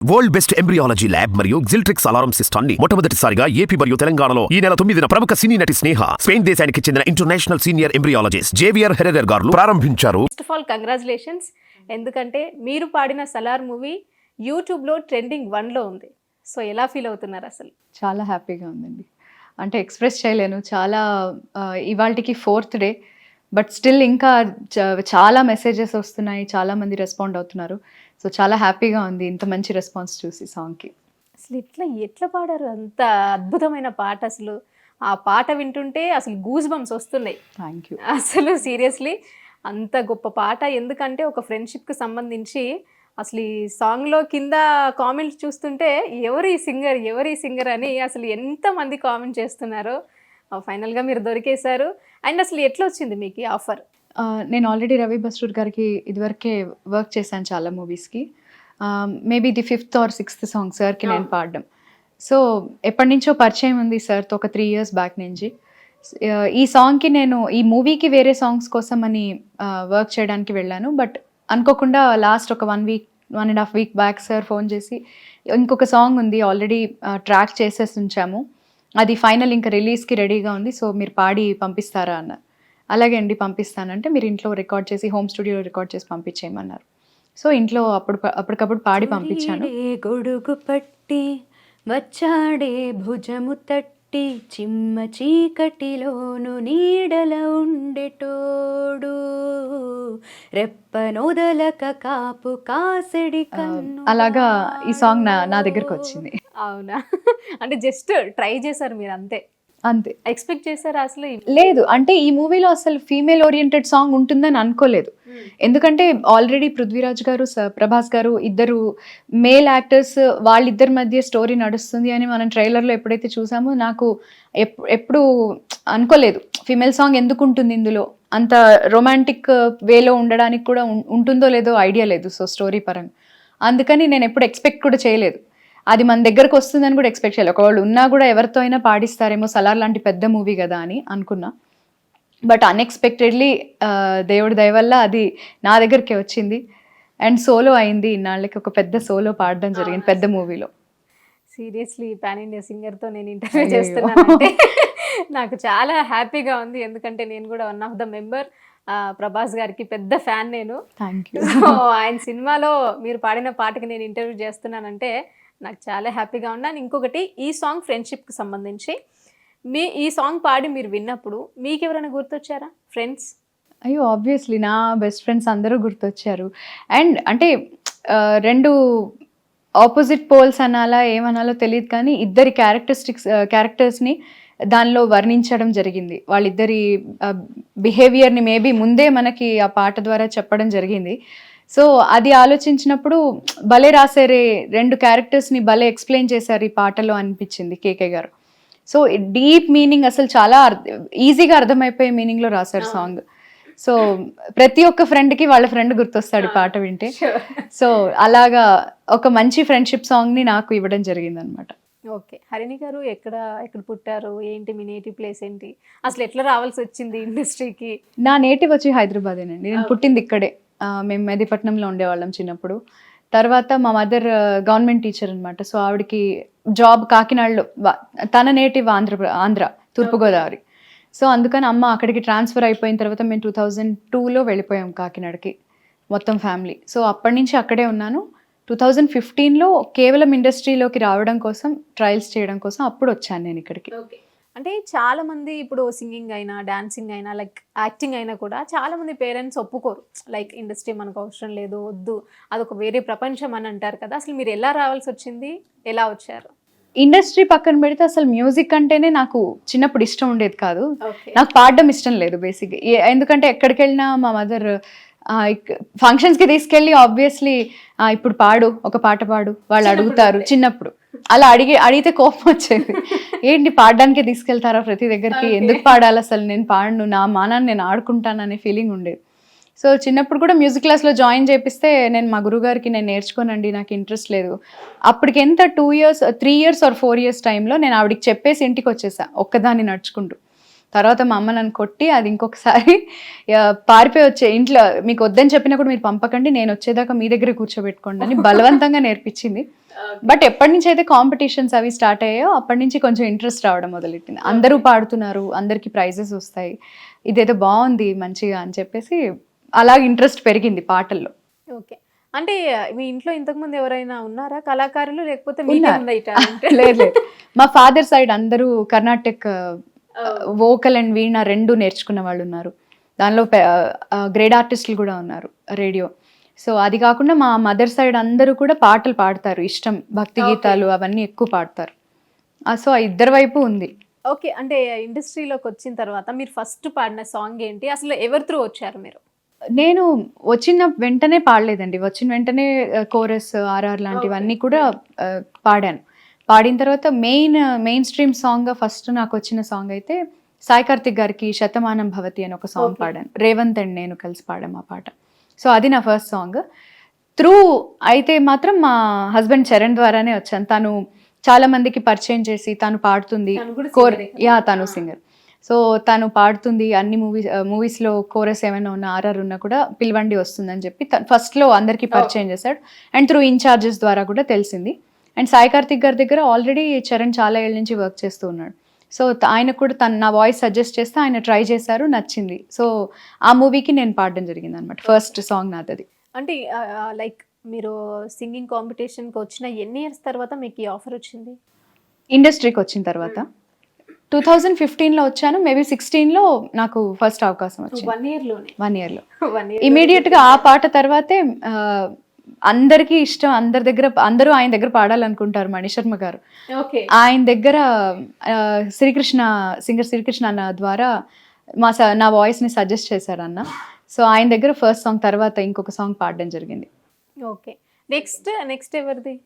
World best embryology lab మరియు జిల్ట్రిక్స్ alarm సిస్టమ్ని మొట్టమొదటిసారిగా ఏపీ మరియు తెలంగాణలో ఈ నెల తొమ్మిదిన ప్రముఖ సినీ నటి స్నేహ స్పెయిన్ దేశానికి చెందిన international senior embryologist Javier Herrera గారు ప్రారంభించారు. ఫస్ట్ ఆఫ్ ఆల్ కంగ్రాచులేషన్స్ ఎందుకంటే మీరు పాడిన సలార్ మూవీ యూట్యూబ్లో ట్రెండింగ్ వన్లో ఉంది. సో ఎలా ఫీల్ అవుతున్నారు అసలు? చాలా హ్యాపీగా ఉందండి. అంటే ఎక్స్ప్రెస్ చేయలేను. చాలా ఇవాళకి ఫోర్త్ డే బట్ స్టిల్ ఇంకా చాలా మెసేజెస్ వస్తున్నాయి. చాలా మంది రెస్పాండ్ అవుతున్నారు. సో చాలా హ్యాపీగా ఉంది ఇంత మంచి రెస్పాన్స్ చూసి సాంగ్కి. అసలు ఇట్లా ఎట్లా పాడారు? అంత అద్భుతమైన పాట అసలు. ఆ పాట వింటుంటే అసలు గూస్ బంప్స్ వస్తున్నాయి. థ్యాంక్ యూ అసలు సీరియస్లీ అంత గొప్ప పాట. ఎందుకంటే ఒక ఫ్రెండ్షిప్కి సంబంధించి అసలు ఈ సాంగ్లో కింద కామెంట్స్ చూస్తుంటే ఎవరు ఈ సింగర్ ఎవరు ఈ సింగర్ అని అసలు ఎంతమంది కామెంట్ చేస్తున్నారో. ఫైనల్గా మీరు దొరికేశారు. అండ్ అసలు ఎట్లా వచ్చింది మీకు ఆఫర్? నేను ఆల్రెడీ రవి బస్రూర్ గారికి ఇదివరకే వర్క్ చేశాను చాలా మూవీస్కి maybe the fifth or sixth song సార్కి నేను పాడడం. సో ఎప్పటి నుంచో పరిచయం ఉంది సార్తో ఒక త్రీ ఇయర్స్ బ్యాక్ నుంచి. ఈ సాంగ్కి నేను ఈ మూవీకి వేరే సాంగ్స్ కోసం అని వర్క్ చేయడానికి వెళ్ళాను. బట్ అనుకోకుండా లాస్ట్ ఒక one week one and half week back sir phone చేసి ఇంకొక సాంగ్ ఉంది ఆల్రెడీ ట్రాక్ చేసేసి ఉంచాము. అది ఫైనల్ ఇంకా రిలీజ్కి రెడీగా ఉంది సో మీరు పాడి పంపిస్తారా అన్నారు అలాగే అండి పంపిస్తానంటే మీరు ఇంట్లో రికార్డ్ చేసి హోమ్ స్టూడియోలో రికార్డ్ చేసి పంపించేయమన్నారు. సో ఇంట్లో అప్పుడు అప్పటికప్పుడు పాడి పంపించాను. గొడుగు పట్టి వచ్చాడే భుజము తట్టి చిమ్మ చీకటిలోను నీడల ఉండెటోడు. రెప్పనొదలక కాపు కాసడి కన్ను అలాగా ఈ సాంగ్ నా నా దగ్గరకు వచ్చింది. అవునా? అంటే జస్ట్ ట్రై చేశారు మీరు అంతే అంతే. ఎక్స్పెక్ట్ చేశారా అసలు లేదు అంటే ఈ మూవీలో అసలు ఫీమేల్ ఓరియంటెడ్ సాంగ్ ఉంటుందని అనుకోలేదు. ఎందుకంటే ఆల్రెడీ పృథ్వీరాజ్ గారు స- ప్రభాస్ గారు ఇద్దరు మేల్ యాక్టర్స్ వాళ్ళిద్దరి మధ్య స్టోరీ నడుస్తుంది అని మనం ట్రైలర్లో ఎప్పుడైతే చూసామో నాకు ఎప్- ఎప్పుడు అనుకోలేదు. ఫీమేల్ సాంగ్ ఎందుకు ఉంటుంది ఇందులో? అంత రొమాంటిక్ వేలో ఉండడానికి కూడా ఉంటుందో లేదో ఐడియా లేదు సో స్టోరీ పరంగా. అందుకని నేను ఎప్పుడు ఎక్స్పెక్ట్ కూడా చేయలేదు. అది మన దగ్గరకు వస్తుందని కూడా ఎక్స్పెక్ట్ చేయలేదు ఒకవేళ ఉన్నా కూడా ఎవరితో అయినా పాడిస్తారేమో సలార్ లాంటి పెద్ద మూవీ కదా అని అనుకున్నా. బట్ అన్ఎక్స్పెక్టెడ్లీ దేవుడి దయ వల్ల అది నా దగ్గరికి వచ్చింది. అండ్ సోలో అయింది. ఇన్నాళ్ళకి ఒక పెద్ద సోలో పాడడం జరిగింది పెద్ద మూవీలో సీరియస్లీ పాన్ ఇండియా సింగర్తో నేను ఇంటర్వ్యూ చేస్తున్నానంటే నాకు చాలా హ్యాపీగా ఉంది. ఎందుకంటే నేను కూడా one of the member Prabhas గారికి పెద్ద ఫ్యాన్ నేను. థ్యాంక్ యూ సో ఆయన సినిమాలో మీరు పాడిన పాటకి నేను ఇంటర్వ్యూ చేస్తున్నానంటే నాకు చాలా హ్యాపీగా ఉన్నాను ఇంకొకటి ఈ సాంగ్ ఫ్రెండ్షిప్కి సంబంధించి మీ ఈ సాంగ్ పాడి మీరు విన్నప్పుడు మీకు ఎవరైనా గుర్తొచ్చారా? ఫ్రెండ్స్? అయ్యో ఆబ్వియస్లీ నా బెస్ట్ ఫ్రెండ్స్ అందరూ గుర్తొచ్చారు. అండ్ అంటే రెండు ఆపోజిట్ పోల్స్ అనాలా ఏమనాలో తెలియదు కానీ ఇద్దరి క్యారెక్టరిస్టిక్స్ క్యారెక్టర్స్ని దానిలో వర్ణించడం జరిగింది. వాళ్ళిద్దరి బిహేవియర్ని మేబీ ముందే మనకి ఆ పాట ద్వారా చెప్పడం జరిగింది. సో అది ఆలోచించినప్పుడు భలే రాసారే రెండు క్యారెక్టర్స్ని భలే ఎక్స్ప్లెయిన్ చేశారు ఈ పాటలో అనిపించింది కేకే గారు. సో డీప్ మీనింగ్ అసలు చాలా ఈజీగా అర్థమైపోయే మీనింగ్లో రాశారు సాంగ్ సో ప్రతి ఒక్క ఫ్రెండ్కి వాళ్ళ ఫ్రెండ్ గుర్తొస్తాడు ఈ పాట వింటే. సో అలాగా ఒక మంచి ఫ్రెండ్షిప్ సాంగ్ని నాకు ఇవ్వడం జరిగింది అనమాట ఓకే. హరిణి గారు ఎక్కడ ఎక్కడ పుట్టారు? ఏంటి? మీ నేటివ్ ప్లేస్ ఏంటి? అసలు ఎట్లా రావాల్సి వచ్చింది ఇండస్ట్రీకి నా నేటివ్ వచ్చి హైదరాబాదేనండి. నేను పుట్టింది ఇక్కడే. మేము మెదిపట్నంలో ఉండేవాళ్ళం చిన్నప్పుడు. తర్వాత మా మదర్ గవర్నమెంట్ టీచర్ అనమాట సో ఆవిడకి జాబ్ కాకినాడలో తన నేటివ్ ఆంధ్ర ఆంధ్ర తూర్పుగోదావరి. సో అందుకని అమ్మ అక్కడికి ట్రాన్స్ఫర్ అయిపోయిన తర్వాత మేము టూ థౌజండ్ టూలో వెళ్ళిపోయాం కాకినాడకి మొత్తం ఫ్యామిలీ. సో అప్పటి నుంచి అక్కడే ఉన్నాను. టూ థౌజండ్ ఫిఫ్టీన్లో కేవలం ఇండస్ట్రీలోకి రావడం కోసం ట్రయల్స్ చేయడం కోసం అప్పుడు వచ్చాను నేను ఇక్కడికి. అంటే చాలా మంది ఇప్పుడు సింగింగ్ అయినా డాన్సింగ్ అయినా లైక్ యాక్టింగ్ అయినా కూడా చాలా మంది పేరెంట్స్ ఒప్పుకోరు. లైక్ ఇండస్ట్రీ మనకు అవసరం లేదు వద్దు అదొక వేరే ప్రపంచం అని అంటారు కదా. అసలు మీరు ఎలా రావాల్సి వచ్చింది? ఎలా వచ్చారు? ఇండస్ట్రీ పక్కన పెడితే అసలు మ్యూజిక్ అంటేనే నాకు చిన్నప్పుడు ఇష్టం ఉండేది కాదు. నాకు పాడడం ఇష్టం లేదు బేసిక్ ఎందుకంటే ఎక్కడికి వెళ్ళినా మా మదర్ ఫంక్షన్స్కి తీసుకెళ్ళి ఆబ్వియస్లీ ఇప్పుడు పాడు ఒక పాట పాడు వాళ్ళు అడుగుతారు చిన్నప్పుడు. అలా అడిగి అడిగితే కోపం వచ్చేది. ఏంటి పాడడానికి తీసుకెళ్తారా ప్రతి దగ్గరికి? ఎందుకు పాడాలి అసలు? నేను పాడను నా మానాన్ని నేను ఆడుకుంటాను అనే ఫీలింగ్ ఉండేది. సో చిన్నప్పుడు కూడా మ్యూజిక్ క్లాస్లో జాయిన్ చేపిస్తే నేను మా గురుగారికి నేను నేర్చుకోనండి నాకు ఇంట్రెస్ట్ లేదు. అప్పటికి ఎంత two years three years or four years టైంలో నేను ఆవిడకి చెప్పేసి ఇంటికి వచ్చేసా ఒక్కదాన్ని నడుచుకుంటూ. తర్వాత మా అమ్మ నన్ను కొట్టి అది ఇంకొకసారి పారిపోయి వచ్చే ఇంట్లో మీకు వద్దని చెప్పినా కూడా మీరు పంపకండి నేను వచ్చేదాకా మీ దగ్గర కూర్చోబెట్టుకోండి అని బలవంతంగా నేర్పించింది. బట్ ఎప్పటి నుంచి అయితే కాంపిటీషన్స్ అవి స్టార్ట్ అయ్యాయో అప్పటి నుంచి కొంచెం ఇంట్రెస్ట్ రావడం మొదలెట్టింది. అందరూ పాడుతున్నారు అందరికి ప్రైజెస్ వస్తాయి ఇదేదో బాగుంది మంచిగా అని చెప్పేసి అలాగ ఇంట్రెస్ట్ పెరిగింది పాటల్లో. ఓకే అంటే మీ ఇంట్లో ఇంతకుముందు ఎవరైనా ఉన్నారా? కళాకారులు లేకపోతే? లేదు లేదు. మా ఫాదర్ సైడ్ అందరూ కర్ణాటక వోకల్ అండ్ వీణ రెండు నేర్చుకున్న వాళ్ళు ఉన్నారు. దానిలో గ్రేడ్ ఆర్టిస్టులు కూడా ఉన్నారు రేడియో సో అది కాకుండా మా మదర్ సైడ్ అందరూ కూడా పాటలు పాడతారు ఇష్టం. భక్తి గీతాలు అవన్నీ ఎక్కువ పాడతారు. సో ఆ ఇద్దరి వైపు ఉంది. ఓకే అంటే ఇండస్ట్రీలోకి వచ్చిన తర్వాత మీరు ఫస్ట్ పాడిన సాంగ్ ఏంటి? అసలు ఎవరి త్రూ వచ్చారు మీరు? నేను వచ్చిన వెంటనే పాడలేదండి. వచ్చిన వెంటనే కోరస్ ఆర్ఆర్ లాంటివన్నీ కూడా పాడాను. పాడిన తర్వాత main main stream song first నాకు వచ్చిన సాంగ్ అయితే సాయి కార్తిక్ గారికి శతమానం భవతి అని ఒక సాంగ్. పాడాను. రేవంత్ అండ్ నేను కలిసి పాడాం ఆ పాట. సో అది నా ఫస్ట్ సాంగ్. త్రూ అయితే మాత్రం మా హస్బెండ్ చరణ్ ద్వారానే వచ్చాను. తను చాలా మందికి పరిచయం చేసి తను పాడుతుంది. కోర్? యా తను సింగర్. సో తను పాడుతుంది అన్ని మూవీస్ మూవీస్లో కోరస్ ఏమైనా ఉన్న ఆర్ఆర్ ఉన్నా కూడా పిలవండి వస్తుందని చెప్పి ఫస్ట్లో అందరికీ పరిచయం చేశాడు. అండ్ త్రూ ఇన్ఛార్జెస్ ద్వారా కూడా తెలిసింది. అండ్ సాయి కార్తిక్ గారి దగ్గర ఆల్రెడీ చరణ్ చాలా ఏళ్ళ నుంచి వర్క్ చేస్తూ ఉన్నాడు. సో ఆయన కూడా తను నా వాయిస్ సజెస్ట్ చేస్తే ఆయన ట్రై చేశారు నచ్చింది. సో ఆ మూవీకి నేను పాడడం జరిగింది అనమాట ఫస్ట్ సాంగ్ నాది అది అంటే లైక్ మీరు సింగింగ్ కాంపిటీషన్కి వచ్చిన ఎన్ని ఇయర్స్ తర్వాత మీకు ఈ ఆఫర్ వచ్చింది? ఇండస్ట్రీకి వచ్చిన తర్వాత. టూ థౌజండ్ ఫిఫ్టీన్లో వచ్చాను మేబీ సిక్స్టీన్లో నాకు ఫస్ట్ అవకాశం వచ్చింది. వన్ ఇయర్లో. వన్ ఇమీడియట్ గా ఆ పాట తర్వాతే అందరికీ ఇష్టం అందరి దగ్గర అందరూ ఆయన దగ్గర పాడాలనుకుంటారు మణిశర్మ గారు. ఓకే. ఆయన దగ్గర శ్రీకృష్ణ సింగర్ శ్రీకృష్ణ అన్న ద్వారా మా నా వాయిస్ని సజెస్ట్ చేశారు అన్న. సో ఆయన దగ్గర ఫస్ట్ సాంగ్ తర్వాత ఇంకొక సాంగ్ పాడడం జరిగింది. ఓకే. నెక్స్ట్ నెక్స్ట్ ఎవరిది?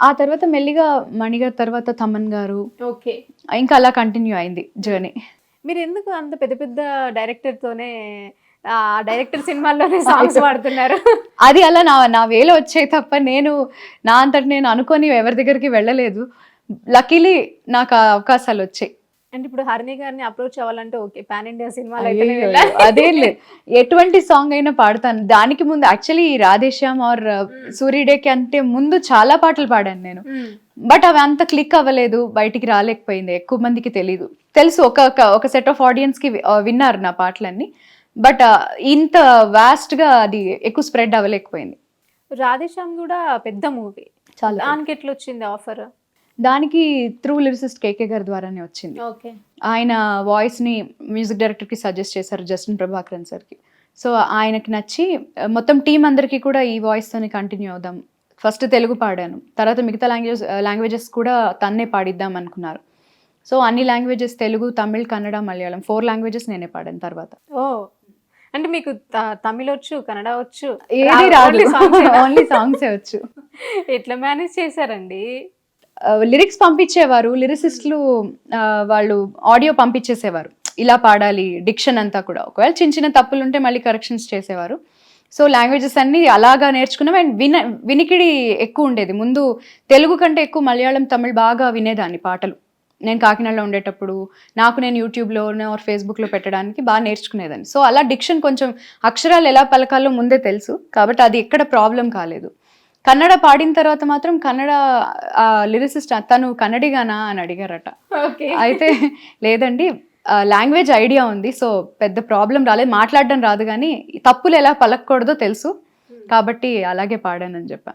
ఆ తర్వాత మెల్లిగా మణిగారు తర్వాత తమన్ గారు. ఓకే. ఇంకా అలా కంటిన్యూ అయింది జర్నీ. మీరు ఎందుకు అంత పెద్ద పెద్ద డైరెక్టర్ తోనే ఆ డైరెక్టర్ సినిమాల్లోనే సాంగ్స్ పాడుతున్నారు. అది అలా నా నా వేలో వచ్చాయి తప్ప నేను నా అంతటి నేను అనుకొని ఎవరి దగ్గరికి వెళ్ళలేదు. లక్కీలీ నాకు అవకాశాలు వచ్చాయి. అంటే ఇప్పుడు హరిణి గారిని అప్రోచ్ అవ్వాలంటే ఓకే పాన్ ఇండియా సినిమాలు. అదేం లేదు. ఎటువంటి సాంగ్ అయినా పాడతాను. దానికి ముందు యాక్చువల్లీ రాధేశ్యామ్ ఆర్ సూర్యుడేకి అంటే ముందు చాలా పాటలు పాడాను నేను. బట్ అవి అంత క్లిక్ అవ్వలేదు బయటికి రాలేకపోయింది ఎక్కువ మందికి తెలియదు తెలుసు ఒక ఒక- సెట్ ఆఫ్ ఆడియన్స్కి విన్నారు నా పాటలన్నీ. బట్ ఇంత వాస్ట్గా అది ఎక్కువ స్ప్రెడ్ అవ్వలేకపోయింది. రాధేశ్యామ్ కూడా పెద్ద మూవీ. చాలా దానికి ఎట్లా వచ్చింది ఆఫర్? దానికి త్రూ లిరిసిస్ట్ కేకే గారి ద్వారానే వచ్చింది. ఓకే. ఆయన వాయిస్ని మ్యూజిక్ డైరెక్టర్కి సజెస్ట్ చేశారు జస్టిన్ ప్రభాకరన్ సార్కి. సో ఆయనకి నచ్చి మొత్తం టీం అందరికీ కూడా ఈ వాయిస్ తోనే కంటిన్యూ అవుదాం. ఫస్ట్ తెలుగు పాడాను. తర్వాత మిగతా లాంగ్వేజెస్ లాంగ్వేజెస్ కూడా తన్నే పాడిద్దాం అనుకున్నారు. సో అన్ని languages Telugu Tamil Kannada Malayalam four languages నేనే పాడాను తర్వాత. ఓ అంటే మీకు తమిళ్ వచ్చు కన్నడ వచ్చు ఏది రాదు? ఓన్లీ సాంగ్సే వచ్చు. ఎట్లా మేనేజ్ చేశారండి? లిరిక్స్ పంపించేవారు లిరిసిస్టులు వాళ్ళు ఆడియో పంపించేసేవారు. ఇలా పాడాలి డిక్షన్ అంతా కూడా. ఒకవేళ చిన్న చిన్న తప్పులు ఉంటే మళ్ళీ కరెక్షన్స్ చేసేవారు. సో లాంగ్వేజెస్ అన్ని అలాగా నేర్చుకున్నాం. అండ్ విన వినికిడి ఎక్కువ ఉండేది. ముందు తెలుగు కంటే ఎక్కువ మలయాళం తమిళ్ బాగా వినేదాన్ని పాటలు. నేను కాకినాడలో ఉండేటప్పుడు నాకు నేను యూట్యూబ్లో ఆర్ ఫేస్బుక్లో పెట్టడానికి బాగా నేర్చుకునేదాన్ని. సో అలా డిక్షన్ కొంచెం అక్షరాలు ఎలా పలకాలో ముందే తెలుసు. కాబట్టి అది ఎక్కడ ప్రాబ్లం కాలేదు. కన్నడ పాడిన తర్వాత మాత్రం కన్నడ లిరిసిస్ట్ తను కన్నడిగానా అని అడిగారట. అయితే లేదండి లాంగ్వేజ్ ఐడియా ఉంది. సో పెద్ద ప్రాబ్లం రాలేదు. మాట్లాడడం రాదు కానీ తప్పులు ఎలా పలకూడదో తెలుసు. కాబట్టి అలాగే పాడానని చెప్పా.